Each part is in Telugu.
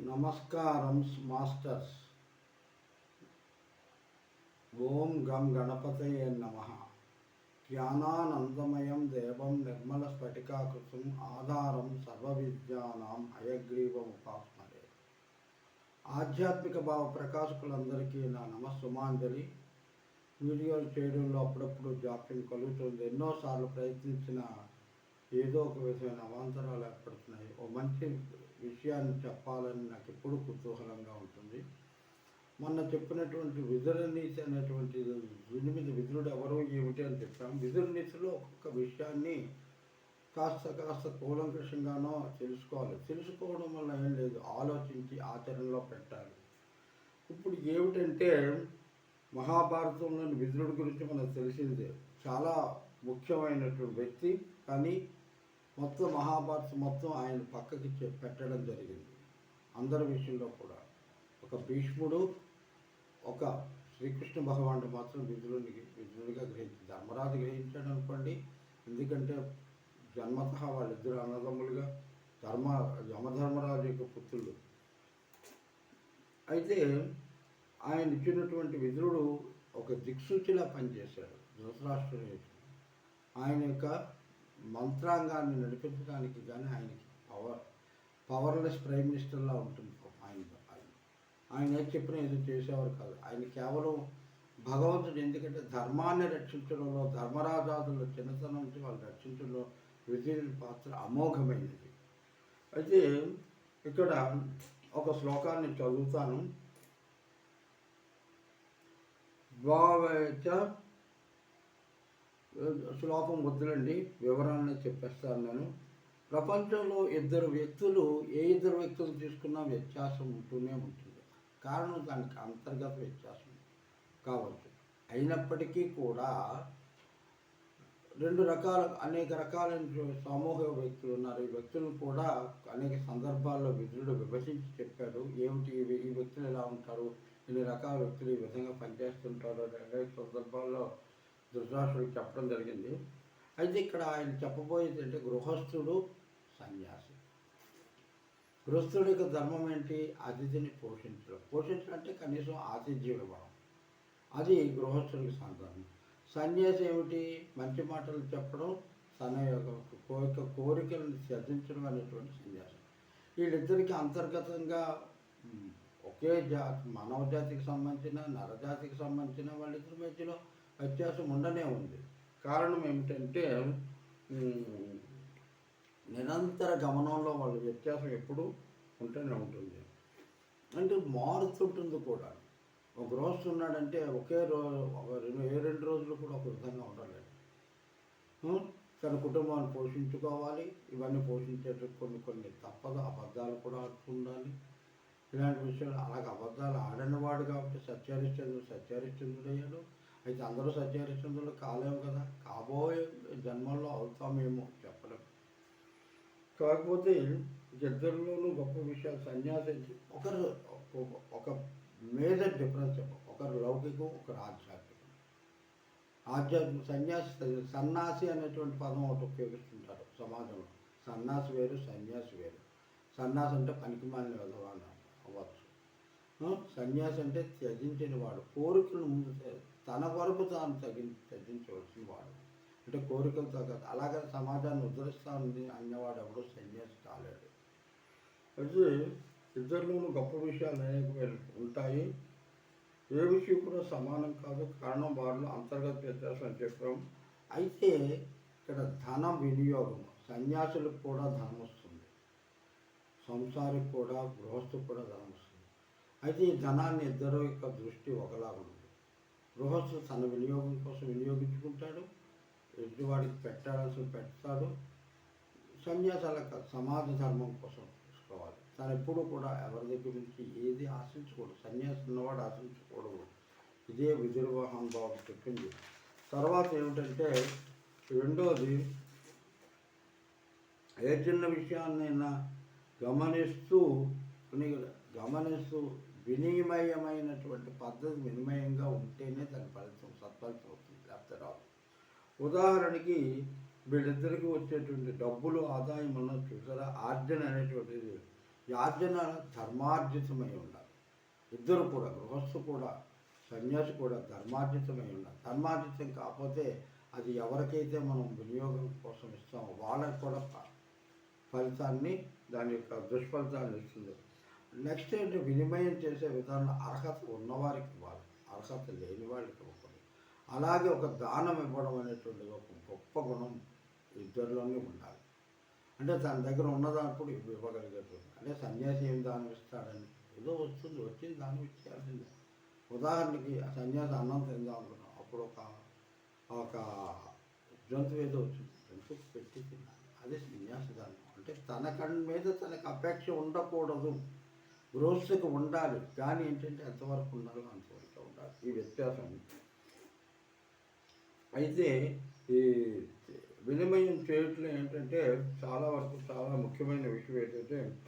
నమస్కారం మాస్టర్స్. ఓం గం గణపతయ నమ. జ్ఞానానందమయం దేవం నిర్మల స్ఫటికాకృతం ఆధారం సర్వవిద్యానాం హయగ్రీవం ఉపాస్మరే ఆధ్యాత్మిక భావ ప్రకాశకులందరికీ నా నమస్సుమాంజలి. వీడియోలు చేయడంలో అప్పుడప్పుడు జాప్యం కలుగుతుంది. ఎన్నోసార్లు ప్రయత్నించిన ఏదో ఒక విధమైన అవాంతరాలు ఏర్పడుతున్నాయి. ఓ మంచి విషయాన్ని చెప్పాలని నాకు ఎప్పుడు కుతూహలంగా ఉంటుంది. మొన్న చెప్పినటువంటి విదురనీతి అనేటువంటి ఎనిమిది విధుడు ఎవరో ఏమిటి అని చెప్పాం. విదురనీతిలో ఒక్కొక్క విషయాన్ని కాస్త కాస్త కూలంకషంగానో తెలుసుకోవాలి. తెలుసుకోవడం వల్ల ఏం లేదు. ఆలోచించి ఆచరణలో పెట్టాలి. ఇప్పుడు ఏమిటంటే మహాభారతంలోని విదురుడి గురించి మనకు తెలిసిందే. చాలా ముఖ్యమైనటువంటి వ్యక్తి. కానీ మొత్తం మహాభారతం మొత్తం ఆయన పక్కకి చె- పెట్టడం జరిగింది. అందరి విషయంలో కూడా. ఒక భీష్ముడు ఒక శ్రీకృష్ణ భగవానుడు మాత్రం విధులుని విధులుగా గ్రహించి ధర్మరాజు గ్రహించాడు అనుకోండి. ఎందుకంటే జన్మత వాళ్ళిద్దరు అన్నదమ్ములుగా ధర్మ యమధర్మరాజు యొక్క పుత్రులు. అయితే ఆయన ఇచ్చినటువంటి విధుడు ఒక దిక్సూచిలా పనిచేశాడు. ధృతరాష్ట్రుడు ఆయన యొక్క మంత్రాంగాన్ని నడిపించడానికి కానీ ఆయనకి పవర్ పవర్లెస్ ప్రైమ్ మినిస్టర్లా ఉంటుంది ఆయన ఆయన. ఆయన ఏది చెప్పినా ఏదో చేసేవారు కాదు. ఆయన కేవలం భగవంతుడు ఎందుకంటే ధర్మాన్ని రక్షించడంలో ధర్మరాజాదుల చిన్నతనం నుంచి వాళ్ళు రక్షించడంలో విజయుని పాత్ర అమోఘమైనది. అయితే ఇక్కడ ఒక శ్లోకాన్ని చదువుతాను. భావేచ శ్లోకం వద్దులండి వివరాలను చెప్పేస్తాను నేను. ప్రపంచంలో ఇద్దరు వ్యక్తులు ఏ ఇద్దరు వ్యక్తులు తీసుకున్నా వ్యత్యాసం ఉంటూనే ఉంటుంది. కారణం దానికి అంతర్గత వ్యత్యాసం కావచ్చు. అయినప్పటికీ కూడా రెండు రకాల అనేక రకాలైన సమూహ వ్యక్తులు ఉన్నారు. ఈ వ్యక్తులు కూడా అనేక సందర్భాల్లో విధుడు విభజించి చెప్పాడు ఏమిటి ఈ వ్యక్తులు ఎలా ఉంటారు? ఇన్ని రకాల వ్యక్తులు ఈ విధంగా పనిచేస్తుంటారు? అనేక సందర్భాల్లో ధృతరాష్ట్రుడికి చెప్పడం జరిగింది. అయితే ఇక్కడ ఆయన చెప్పబోయేది అంటే గృహస్థుడు సన్యాసి. గృహస్థుడి యొక్క ధర్మం ఏంటి? అతిథిని పోషించడం. పోషించడం అంటే కనీసం ఆతిథ్యం ఇవ్వడం అది గృహస్థుడికి సంతానం. సన్యాసి ఏమిటి? మంచి మాటలు చెప్పడం తన యొక్క కోరిక కోరికలను త్యజించడం అనేటువంటి సన్యాసం. వీళ్ళిద్దరికి అంతర్గతంగా ఒకే జాతి మానవ జాతికి సంబంధించిన నరజాతికి సంబంధించిన వాళ్ళిద్దరి మధ్యలో వ్యత్యాసం ఉండనే ఉంది. కారణం ఏమిటంటే నిరంతర గమనంలో వాళ్ళ వ్యత్యాసం ఎప్పుడూ ఉంటూనే ఉంటుంది. అంటే మారుతుంటుంది కూడా. ఒక రోజు ఉన్నాడంటే ఒకే రోజు ఒక రెండు ఏ రెండు రోజులు కూడా ఒక విధంగా ఉండలేడు తన కుటుంబాన్ని పోషించుకోవాలి. ఇవన్నీ పోషించేటప్పుడు కొన్ని కొన్ని తప్పదు అబద్ధాలు కూడా ఆడుతుండాలి ఇలాంటి విషయాలు అలాగే అబద్ధాలు ఆడనివాడు కాబట్టి సత్యహరిశ్చంద్రుడు సత్యహరిశ్చంద్రుడు అయ్యాడు అయితే అందరూ సత్యహరిశ్చంద్రులు కాలేము కదా. కాబోయే జన్మల్లో అవుతామేమో చెప్పడం కాకపోతే ఇద్దరిలోనూ గొప్ప విషయాలు సన్యాసి ఒకరు ఒక- మేజర్ డిఫరెన్స్ ఒకరు లౌకికం ఒకరు ఆధ్యాత్మికం. ఆధ్యాత్మిక సన్యాసి సన్నాసి అనేటువంటి పదం ఒకటి ఉపయోగిస్తుంటారు సమాజంలో. సన్నాసి వేరు సన్యాసి వేరు. సన్నాసి అంటే పనికి మాలిన అవ్వచ్చు. సన్యాసి అంటే త్యజించిన వాడు. కోరికలను ముందు తన వరకు తాను తగిన త్యజించవలసిన వాడు. అంటే కోరికలు తగ్గదు అలాగే సమాజాన్ని ఉద్ధరిస్తా ఉంది అన్నవాడు ఎవడు సన్యాసి కాలేడు. అయితే ఇద్దరిలోనూ గొప్ప విషయాలు అనేక ఉంటాయి. ఏ విషయం కూడా సమానం కాదు. కారణం వారిలో అంతర్గత వ్యత్యాసం అని చెప్పాం. అయితే ఇక్కడ ధన వినియోగం సన్యాసులకు కూడా ధనం వస్తుంది సంసారికి కూడా గృహస్థకు కూడా ధనం వస్తుంది అయితే ఈ ధనాన్ని ఇద్దరు యొక్క దృష్టి ఒకలా ఉంది. గృహస్థు తన వినియోగం కోసం వినియోగించుకుంటాడు ఎదుటివాడికి పెట్టాల్సిన పెడతాడు. సన్యాసాల సమాజ ధర్మం కోసం చూసుకోవాలి తను ఎప్పుడు కూడా ఎవరి దగ్గర నుంచి ఏది ఆశించకూడదు సన్యాసం ఉన్నవాడు ఆశించకూడదు ఇదే విదుర్వాహం బాబు చెప్పింది. తర్వాత ఏమిటంటే రెండోది ఏ చిన్న విషయాన్నైనా గమనిస్తూ కొన్ని గమనిస్తూ వినిమయమైనటువంటి పద్ధతి వినిమయంగా ఉంటేనే దాని ఫలితం సత్ఫలితం అవుతుంది లేకపోతే రాదు. ఉదాహరణకి వీళ్ళిద్దరికి వచ్చేటువంటి డబ్బులు ఆదాయం ఉన్న చూసారా? ఆర్జన అనేటువంటిది యార్జన ధర్మార్జితమై ఉండాలి. ఇద్దరు కూడా గృహస్థు కూడా సన్యాసి కూడా ధర్మార్జితమై ఉండాలి. ధర్మార్జితం కాకపోతే అది ఎవరికైతే మనం వినియోగం కోసం ఇస్తామో వాళ్ళకి కూడా ఫలితాన్ని దాని యొక్క దుష్ఫలితాన్ని ఇస్తుంది. నెక్స్ట్ ఏంటి వినిమయం చేసే విధానం అర్హత ఉన్నవారికి ఇవ్వాలి. అర్హత లేని వాళ్ళకి ఇవ్వకూడదు. అలాగే ఒక దానం ఇవ్వడం అనేటువంటిది ఒక గొప్ప గుణం ఇద్దరిలోనే ఉండాలి. అంటే తన దగ్గర ఉన్నదానప్పుడు ఇవ్వగలిగేటువంటి అంటే సన్యాసి ఏం దానం ఇస్తాడని? ఏదో వస్తుంది వచ్చింది దానం ఇచ్చేయాల్సిందే. ఉదాహరణకి ఆ సన్యాసి అన్నం తిందాం అనుకున్నాం అప్పుడు ఒక ఒక జంతువు ఏదో వచ్చింది. జంతువు పెట్టి తిన్నాను అదే సన్యాసి దానం అంటే తన కన్ మీద తనకు అపేక్ష ఉండకూడదు. గృహస్థుకి ఉండాలి. కానీ ఏంటంటే ఎంతవరకు ఉండాలో అంతవరకు ఉండాలి. ఈ వ్యత్యాసం. అయితే ఈ వినిమయం చేయట్లో ఏంటంటే చాలా వరకు చాలా ముఖ్యమైన విషయం ఏంటంటే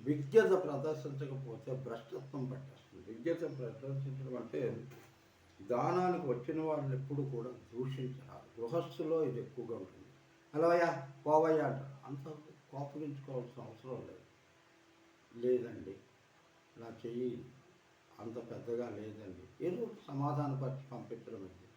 విజ్ఞత ప్రదర్శించకపోతే భ్రష్టత్వం పట్టేస్తుంది. విజ్ఞత ప్రదర్శించడం అంటే దానానికి వచ్చిన వాళ్ళని ఎప్పుడు కూడా దూషించాలి గృహస్థులో ఇది ఎక్కువగా ఉంటుంది. అలవయ్యా పోవయ్యా అంటారు. అంత కోపగించుకోవాల్సిన అవసరం లేదు. లేదండి. నా చెయ్యి అంత పెద్దగా లేదండి. ఏదో సమాధానపరిచి పంపించడం అయితే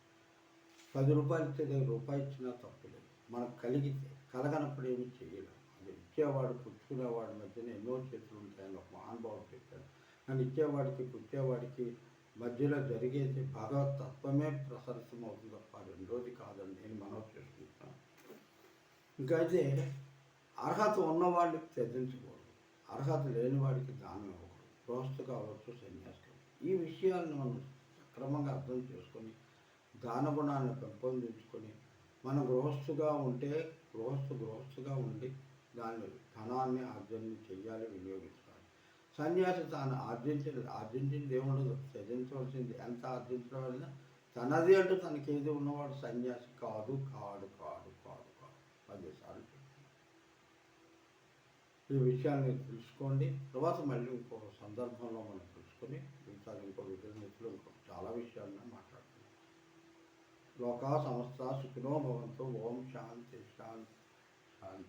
పది రూపాయలు ఇస్తే దగ్గర రూపాయి ఇచ్చినా తప్పులేదు మనకు కలిగితే కలగనప్పుడు ఏమి చేయలేము అది ఇచ్చేవాడు పుచ్చుకునేవాడి మధ్యన ఎన్నో చేతులు ఉంటాయని ఒక మహానుభావుడు చెప్పాడు. కానీ ఇచ్చేవాడికి పుచ్చేవాడికి మధ్యలో జరిగేది భగవత్ తత్వమే ప్రసరితం అవుతుంది తప్ప రెండోది కాదని నేను మనం చేసుకుంటాను ఇంకా అయితే అర్హత ఉన్నవాడికి త్యజించకూడదు. అర్హత లేని వాడికి దానం ఇవ్వకూడదు. గృహస్థు కావచ్చు సన్యాసి కావచ్చు ఈ విషయాలను మనం సక్రమంగా అర్థం చేసుకొని దాన గుణాన్ని పెంపొందించుకొని మనం గృహస్థుగా ఉంటే గృహస్థు గృహస్థుగా ఉండి దాన్ని ధనాన్ని ఆర్జన చేయాలి వినియోగించాలి సన్యాసి తాను ఆర్జించిన ఆర్జించింది ఏముండదు త్యజించవలసింది. ఎంత ఆర్జించడం వల్ల తనది అంటూ తనకి ఏది ఉన్నవాడు సన్యాసి కాదు కాడు కాడు కాడు కాడు. అదే ఈ విషయాన్ని తెలుసుకోండి. తర్వాత మళ్ళీ ఇంకొక సందర్భంలో మనం తెలుసుకొని మిగతా ఇంకో విధులు ఇంకొక చాలా విషయాలను మాట్లాడుతున్నాం లోకా సంస్థ సుఖినో భవంతో. ఓం శాంతి శాంతి శాంతి.